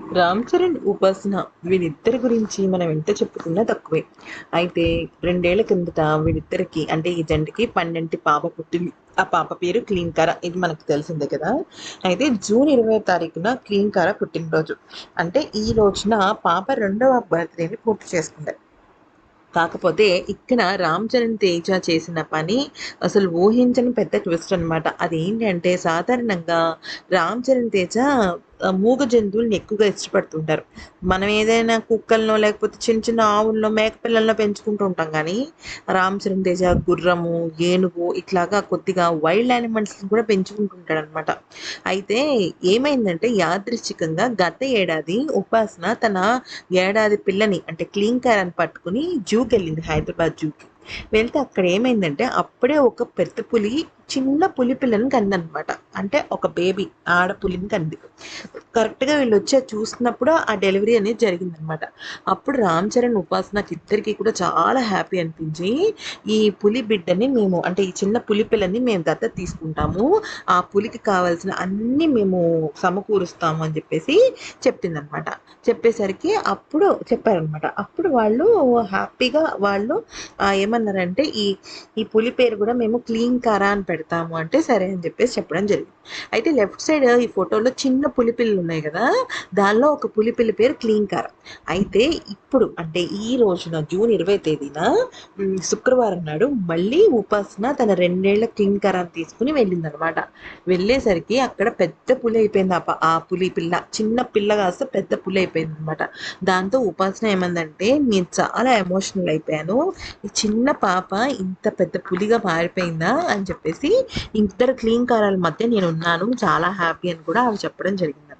రామ్ చరణ్ ఉపాసన వీరిద్దరి గురించి మనం ఎంత చెప్పుకున్నా తక్కువే. అయితే రెండేళ్ళ కిందట వీరిద్దరికి అంటే ఈ జంటకి పన్నెండు పాప పుట్టింది. ఆ పాప పేరు క్లీన్కార. ఇది మనకు తెలిసిందే కదా. అయితే జూన్ ఇరవై తారీఖున క్లీన్కార పుట్టినరోజు. అంటే ఈ రోజున పాప రెండవ బర్త్డేని పూర్తి చేసుకుంది. కాకపోతే ఇక్కడ రామ్ చరణ్ తేజ చేసిన పని అసలు ఊహించని పెద్ద ట్విస్ట్ అనమాట అది ఏంటంటే సాధారణంగా రామ్ చరణ్ తేజ మూగ జంతువుల్ని ఎక్కువగా ఇష్టపడుతుంటారు. మనం ఏదైనా కుక్కలను లేకపోతే చిన్న చిన్న ఆవుల్లో మేకపిల్లల్లో పెంచుకుంటూ ఉంటాం కానీ రామ్ చరణ్ తేజ గుర్రము ఏనుగు ఇట్లాగా కొద్దిగా వైల్డ్ యానిమల్స్ని కూడా పెంచుకుంటుంటాడు అనమాట అయితే ఏమైందంటే యాదృచ్ఛికంగా గత ఏడాది ఉపాసన తన ఏడాది పిల్లని అంటే క్లీన్ కార్ అని పట్టుకుని జూకి వెళ్ళింది హైదరాబాద్ జూకి. వెళ్తే అక్కడ ఏమైందంటే అప్పుడే ఒక పెద్ద పులి చిన్న పులి పిల్లని కందనమాట. అంటే ఒక బేబీ ఆడపులిని కంది. కరెక్ట్గా వీళ్ళు వచ్చి చూసినప్పుడు ఆ డెలివరీ అనేది జరిగిందనమాట. అప్పుడు రామ్ చరణ్ ఉపాసనకి ఇద్దరికి కూడా చాలా హ్యాపీ అనిపించి ఈ పులి బిడ్డని మేము అంటే ఈ చిన్న పులి పిల్లని మేము దత్త తీసుకుంటాము. ఆ పులికి కావాల్సిన అన్ని మేము సమకూరుస్తాము అని చెప్పేసి చెప్పిందనమాట. చెప్పేసరికి అప్పుడు చెప్పారనమాట. అప్పుడు వాళ్ళు హ్యాపీగా వాళ్ళు ఏమన్నారంటే ఈ ఈ పులి పేరు కూడా మేము క్లీన్ కారా అని పెడతాము అంటే సరే అని చెప్పేసి చెప్పడం జరిగింది. అయితే లెఫ్ట్ సైడ్ ఈ ఫోటోలో చిన్న పులిపిల్లు ఉన్నాయి కదా దానిలో ఒక పులిపిల్ల పేరు క్లీన్ అయితే ఇప్పుడు అంటే ఈ రోజున జూన్ ఇరవై తేదీన శుక్రవారం నాడు మళ్ళీ ఉపాసన తన రెండేళ్ళ క్లీన్ కారాన్ని తీసుకుని వెళ్ళిందనమాట. వెళ్ళేసరికి అక్కడ పెద్ద పులి అయిపోయింది. ఆ పులి పిల్ల చిన్న పిల్ల కాస్త పెద్ద పులి అయిపోయింది అనమాట దాంతో ఉపాసన ఏమందంటే నేను చాలా ఎమోషనల్ అయిపోయాను. ఈ చిన్న పాప ఇంత పెద్ద పులిగా మారిపోయిందా? అని చెప్పేసి ఇద్దరు క్లీన్ కారాల మధ్య నేను ఉన్నాను చాలా హ్యాపీ అని కూడా అవి చెప్పడం జరిగింది